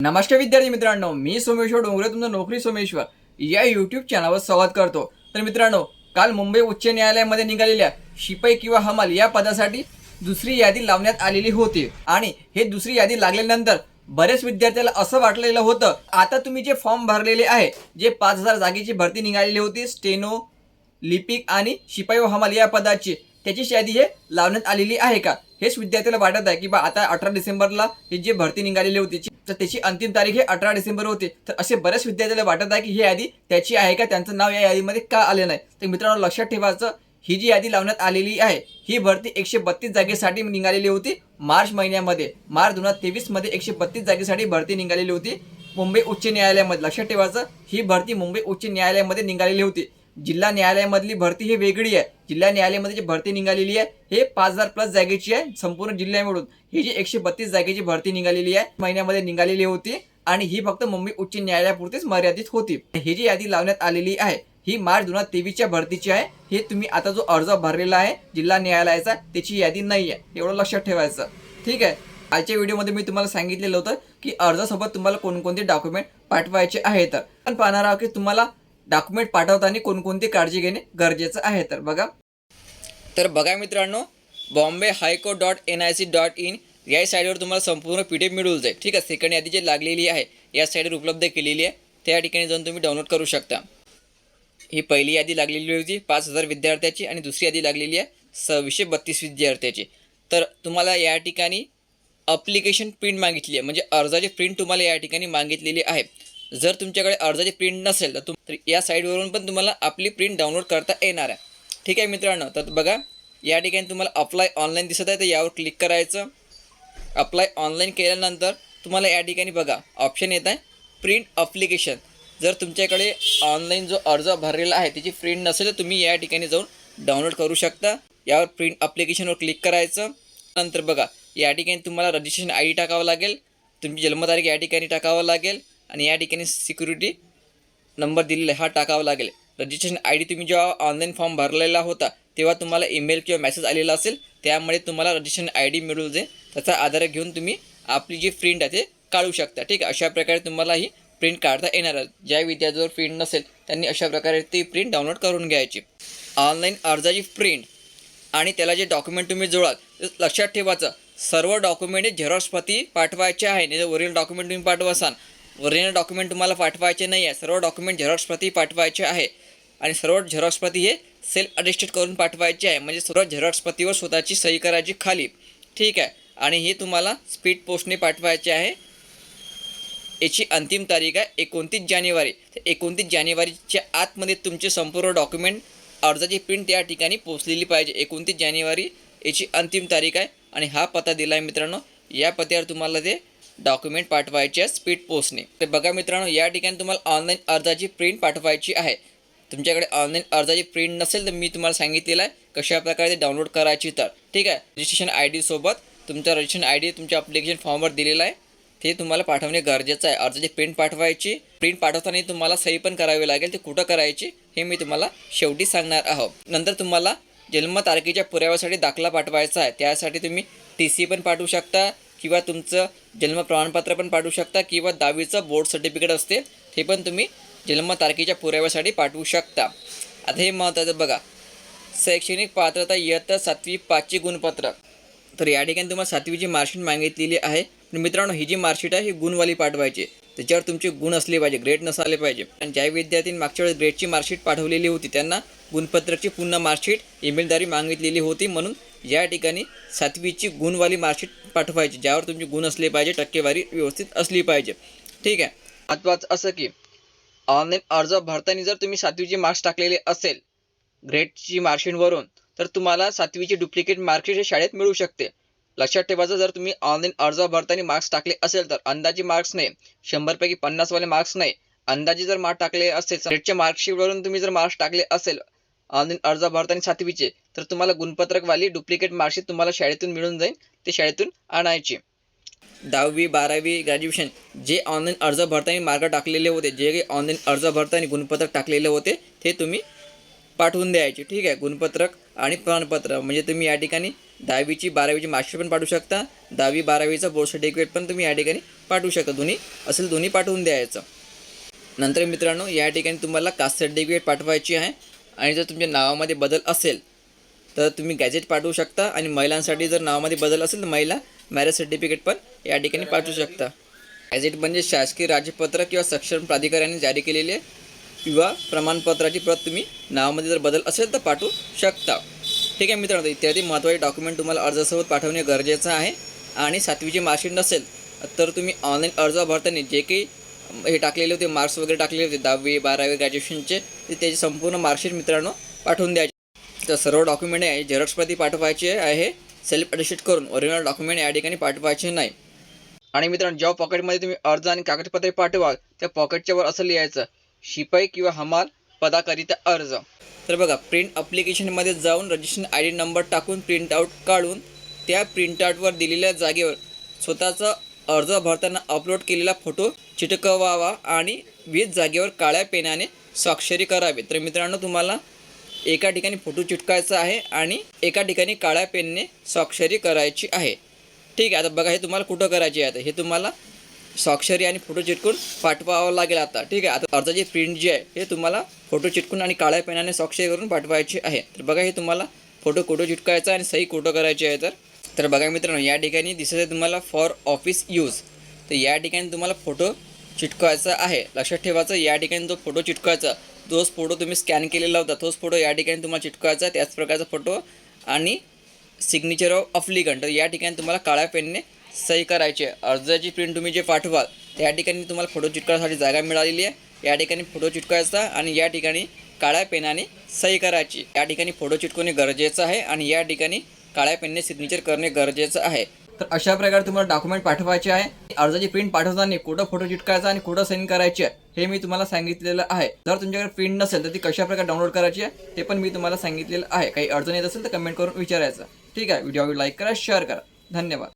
नमस्कार विद्यार्थी मित्रांनो मी सोमेश्वर डोंगरे तुमचं नोकरी सोमेश्वर. या युट्यूब चॅनलवर स्वागत करतो. तर मित्रांनो काल मुंबई उच्च न्यायालयामध्ये निघालेल्या शिपाई किंवा हमाल या पदासाठी दुसरी यादी लावण्यात आलेली होती. आणि हे दुसरी यादी लागल्यानंतर बरेच विद्यार्थ्याला असं वाटलेलं होतं आता तुम्ही जे फॉर्म भरलेले आहे जे पाच हजार जागेची भरती निघालेली होती स्टेनो लिपिक आणि शिपाई व हमाल या पदाची त्याचीच यादी हे लावण्यात आलेली आहे का? हेच विद्यार्थ्याला वाटत आहे की बा आता अठरा डिसेंबरला ही जी भरती निघालेली होती तर त्याची अंतिम तारीख हे अठरा डिसेंबर होती. तर असे बऱ्याच विद्यार्थ्याला वाटत आहे की ही यादी त्याची आहे का? त्यांचं नाव या यादीमध्ये का आले नाही? तर मित्रांनो लक्षात ठेवायचं ही जी यादी लावण्यात आलेली आहे ही भरती एकशे बत्तीस जागेसाठी निघालेली होती मार्च महिन्यामध्ये. मार्च दोन हजार तेवीसमध्ये एकशे बत्तीस जागेसाठी भरती निघालेली होती मुंबई उच्च न्यायालयामध्ये. लक्षात ठेवायचं ही भरती मुंबई उच्च न्यायालयामध्ये निघालेली होती. जिल्हा न्यायालयामधली भरती ही वेगळी आहे. जिल्हा न्यायालयामध्ये जी भरती निघालेली आहे हे पाच हजार प्लस जागेची आहे संपूर्ण जिल्ह्या मिळून. ही जी एकशे बत्तीस जागेची भरती निघालेली आहे महिन्यामध्ये निघालेली होती आणि ही फक्त मुंबई उच्च न्यायालयापुरतीच मर्यादित होती. ही जी यादी लावण्यात आलेली आहे ही मार्च दोन हजार तेवीसच्या भरतीची आहे. हे तुम्ही आता जो अर्ज भरलेला आहे जिल्हा न्यायालयाचा त्याची यादी नाही आहे. एवढं लक्षात ठेवायचं. ठीक आहे? आजच्या व्हिडिओमध्ये मी तुम्हाला सांगितलेलं होतं की अर्जासोबत तुम्हाला कोणकोणते डॉक्युमेंट पाठवायचे आहेत. पण पाहणार आहोत की तुम्हाला डॉक्युमेंट पाठवताना कोणकोणती काळजी घेणे गरजेचं आहे तर बघा. तर बघा मित्रांनो Bombay high court dot N I C dot in या साईडवर तुम्हाला संपूर्ण पी डी एफ मिळून जाईल. ठीक आहे सेकंड यादी जी लागलेली आहे या साईडवर उपलब्ध केलेली आहे त्या ठिकाणी जाऊन तुम्ही डाउनलोड करू शकता. ही पहिली यादी लागलेली होती पाच हजार विद्यार्थ्याची आणि दुसरी यादी लागलेली आहे सव्वीसशे बत्तीस विद्यार्थ्याची. तर तुम्हाला या ठिकाणी अप्लिकेशन प्रिंट मागितली आहे म्हणजे अर्जाची प्रिंट तुम्हाला या ठिकाणी मागितलेली आहे. जर तुमच्याकडे अर्जाची प्रिंट नसेल तर तुम तर या साईटवरून पण तुम्हाला आपली प्रिंट डाउनलोड करता येणार आहे. ठीक आहे मित्रांनो तर बघा या ठिकाणी तुम्हाला अप्लाय ऑनलाईन दिसत आहे तर यावर क्लिक करायचं. अप्लाय ऑनलाईन केल्यानंतर तुम्हाला या ठिकाणी बघा ऑप्शन येत आहे प्रिंट अप्लिकेशन जर तुमच्याकडे ऑनलाईन जो अर्ज भरलेला आहे त्याची प्रिंट नसेल तर तुम्ही या ठिकाणी जाऊन डाउनलोड करू शकता. यावर प्रिंट अप्लिकेशनवर क्लिक करायचं. नंतर बघा या ठिकाणी तुम्हाला रजिस्ट्रेशन आय डी टाकावं लागेल. तुमची जन्मतारीख या ठिकाणी टाकावं लागेल. आणि या ठिकाणी सिक्युरिटी नंबर दिलेला आहे. हा टाकावा लागेल. रजिस्ट्रेशन आय डी तुम्ही जेव्हा ऑनलाईन फॉर्म भरलेला होता तेव्हा तुम्हाला ईमेल किंवा मेसेज आलेला असेल त्यामुळे तुम्हाला रजिस्ट्रेशन आय डी मिळून जाईल त्याचा आधार घेऊन तुम्ही आपली जी प्रिंट आहे ते काढू शकता. ठीक आहे? अशा प्रकारे तुम्हाला ही प्रिंट काढता येणार आहे. ज्या विद्यार्थ्यावर प्रिंट नसेल त्यांनी अशा प्रकारे ती प्रिंट डाउनलोड करून घ्यायची. ऑनलाईन अर्जाची प्रिंट आणि त्याला जे डॉक्युमेंट तुम्ही जोडाल ते लक्षात ठेवायचं. सर्व डॉक्युमेंट हे झेरॉक्स पाठवायचे आहे. नाही ओरिजिनल डॉक्युमेंट तुम्ही पाठवासान ओरिजिनल डॉक्युमेंट तुम्हाला पाठवायचे नाही आहे. सर्व डॉक्युमेंट झेरॉक्स प्रती पाठवायचे आहे. आणि सर्व झेरॉक्स प्रती हे सेल्फ अटेस्टेड करून पाठवायचे आहे. म्हणजे सर्व झेरॉक्स प्रतीवर स्वतःची सही करायची खाली. ठीक आहे. आणि हे तुम्हाला स्पीड पोस्टने पाठवायचे आहे. याची अंतिम तारीख आहे एकोणतीस जानेवारी. तर एकोणतीस जानेवारीच्या आतमध्ये तुमचे संपूर्ण डॉक्युमेंट अर्जाची प्रिंट त्या ठिकाणी पोचलेली पाहिजे. एकोणतीस जानेवारी याची अंतिम तारीख आहे. आणि हा पत्ता दिला आहे मित्रांनो. या पत्त्यावर तुम्हाला ते डॉक्युमेंट पाठवायचे आहे स्पीड पोस्टने तर बघा मित्रांनो या ठिकाणी तुम्हाला ऑनलाईन अर्जाची प्रिंट पाठवायची आहे. तुमच्याकडे ऑनलाईन अर्जाची प्रिंट नसेल तर मी तुम्हाला सांगितलेलं आहे कशा प्रकारे ते डाउनलोड करायची तर. ठीक आहे? रजिस्ट्रेशन आय डीसोबत तुमचा रजिस्ट्रेशन आय डी तुमच्या अप्लिकेशन फॉर्मवर दिलेला आहे. ते तुम्हाला पाठवणे गरजेचं आहे. अर्जाची प्रिंट पाठवायची. प्रिंट पाठवताना तुम्हाला सही पण करावी लागेल. ते कुठं करायची हे मी तुम्हाला शेवटी सांगणार आहोत. नंतर तुम्हाला जन्मतारखेच्या पुराव्यासाठी दाखला पाठवायचा आहे. त्यासाठी तुम्ही टी सी पण पाठवू शकता. किंवा तुमचं जन्म प्रमाणपत्र पण पाठवू शकता किंवा दहावीचं बोर्ड सर्टिफिकेट असते ते पण तुम्ही जन्मतारखेच्या पुराव्यासाठी पाठवू शकता. आता हे महत्त्वाचं बघा. शैक्षणिक पात्रता इयत्ता सातवी पाचची गुणपत्र. तर या ठिकाणी तुम्हाला सातवीची मार्कशीट मागितलेली आहे. पण मित्रांनो ही जी मार्कशीट आहे ही गुणवाली पाठवायची. त्याच्यावर तुमचे गुण असले पाहिजे ग्रेड नसाले पाहिजे. आणि ज्या विद्यार्थ्यांनी मागच्या वेळेस ग्रेडची मार्कशीट पाठवलेली होती त्यांना गुणपत्रकची पुन्हा मार्कशीट ईमेलद्वारे मागितलेली होती म्हणून या ठिकाणी सातवीची गुणवाली मार्कशीट पाठवायची ज्यावर तुमचे गुण असले पाहिजे टक्केवारी व्यवस्थित असली पाहिजे. ठीक आहे. महत्त्वाचं असं की ऑनलाईन अर्ज भरताना जर तुम्ही सातवीची मार्क्स टाकलेले असेल ग्रेडची मार्कशीटवरून तर तुम्हाला सातवीची डुप्लिकेट मार्कशीट हे शाळेत मिळू शकते. लक्षात ठेवायचं जर तुम्ही ऑनलाईन अर्ज भरताना मार्क्स टाकले असेल तर अंदाजी मार्क्स नाही शंभरपैकी पन्नासवाले मार्क्स नाही. अंदाजे जर मार्क टाकले असेल ग्रेडच्या मार्कशीटवरून तुम्ही जर मार्क्स टाकले असेल ऑनलाईन अर्ज भरताना सातवीचे तर तुम्हाला गुणपत्रकवाली डुप्लिकेट मार्कशीट तुम्हाला शाळेतून मिळून जाईल. ते शाळेतून आणायची. दहावी बारावी ग्रॅज्युएशन जे ऑनलाईन अर्ज भरताना मार्क टाकलेले होते जे काही ऑनलाईन अर्ज भरताना गुणपत्रक टाकलेले होते ते तुम्ही पाठवून द्यायचे. ठीक आहे? गुणपत्रक आणि प्रमाणपत्र. म्हणजे तुम्ही या ठिकाणी दहावीची बारावीची मार्कशीट पण पाठवू शकता. दहावी बारावीचा बोर्ड सर्टिफिकेट पण तुम्ही या ठिकाणी पाठवू शकता. दोन्ही असेल दोन्ही पाठवून द्यायचं. नंतर मित्रांनो या ठिकाणी तुम्हाला कास्ट सर्टिफिकेट पाठवायची आहे. आणि जर तुमच्या नावामध्ये बदल असेल तर तुम्ही गॅजेट पाठवू शकता आणि महिलांसाठी जर नावामध्ये बदल असेल तर महिला मॅरेज सर्टिफिकेट पण या ठिकाणी पाठवू शकता. गॅजेट म्हणजे शासकीय राजपत्र किंवा सक्षम प्राधिकाऱ्याने जारी केलेले किंवा प्रमाणपत्राची प्रत तुम्ही नावामध्ये जर बदल असेल तर पाठवू शकता. ठीक आहे मित्रांनो इत्यादी महत्त्वाचे डॉक्युमेंट तुम्हाला अर्जासोबत पाठवणे गरजेचं आहे आणि सातवीची मार्कशीट नसेल तर तुम्ही ऑनलाईन अर्ज भरताना जे काही हे टाकलेले होते मार्क्स वगैरे टाकलेले होते दहावी बारावी ग्रॅज्युएशनचे ते त्याची संपूर्ण मार्कशीट मित्रांनो पाठवून द्यायचे तर सर्व डॉक्युमेंट आहे झेरॉक्स प्रती पाठवायचे आहे. सेल्फ अटेस्टेड करून ओरिजिनल डॉक्युमेंट या ठिकाणी पाठवायचे नाही. आणि मित्रांनो जेव्हा पॉकेटमध्ये तुम्ही अर्ज आणि कागदपत्रे पाठवाल त्या पॉकेटच्या वर असं लिहायचं शिपाई किंवा हमाल पदाकरिता अर्ज. तर बघा प्रिंट अप्लिकेशनमध्ये जाऊन रजिस्ट्रेशन आय डी नंबर टाकून प्रिंटआउट काढून त्या प्रिंटआउटवर दिलेल्या जागेवर स्वतःचा अर्ज भरताना अपलोड केलेला फोटो चिटकवावा आणि वीज जागेवर काळ्या पेनाने स्वाक्षरी करावी. तर मित्रांनो तुम्हाला एका ठिकाणी फोटो चिटकायचा आहे आणि एका ठिकाणी काळ्या पेनने स्वाक्षरी करायची आहे. ठीक आहे आता बघा हे तुम्हाला कुठं करायची आहे आता? हे तुम्हाला स्वाक्षरी आणि फोटो चिटकून पाठवावं लागेल आता. ठीक आहे आता अर्जाची प्रिंट जी आहे हे तुम्हाला फोटो चिटकून आणि काळ्या पेनाने स्वाक्षरी करून पाठवायची आहे. तर बघा हे तुम्हाला फोटो कुठं चिटकायचा आणि सही कुठं करायची आहे तर? तर बघा मित्रांनो या ठिकाणी दिसत आहे तुम्हाला फॉर ऑफिस यूज तर या ठिकाणी तुम्हाला फोटो चिटकवायचा आहे. लक्षात ठेवायचं या ठिकाणी जो फोटो चिटकवायचा तोच फोटो तुम्ही स्कॅन केलेला होता. तोच फोटो या ठिकाणी तुम्हाला चिटकवायचा त्याच प्रकारचा फोटो आणि सिग्नेचर ऑफ अफ्लिकंट या ठिकाणी तुम्हाला काळ्या पेनने सही करायची अर्जाची प्रिंट तुम्ही जे पाठवाल त्या ठिकाणी तुम्हाला फोटो चिटकवण्यासाठी जागा मिळालेली आहे. या ठिकाणी फोटो चिटकवायचा आणि या ठिकाणी काळ्या पेनाने सही करायची. या ठिकाणी फोटो चिटकवणे गरजेचं आहे आणि या ठिकाणी काळ्या पेनने सिग्नेचर करणे गरजेचं आहे. तर अशा प्रकारे तुम्हाला डॉक्युमेंट पाठवायचे आहे. अर्जाची प्रिंट पाठवताना कुठं फोटो चिटकायचा आणि कुठं सेंड करायची आहे हे मी तुम्हाला सांगितलेलं आहे. जर तुमच्याकडे प्रिंट नसेल तर ती कशा प्रकारे डाउनलोड करायची आहे ते पण मी तुम्हाला सांगितलेलं आहे. काही अडचण येत असेल तर कमेंट करून विचारायचं. ठीक आहे व्हिडिओ लाईक करा शेअर करा. धन्यवाद.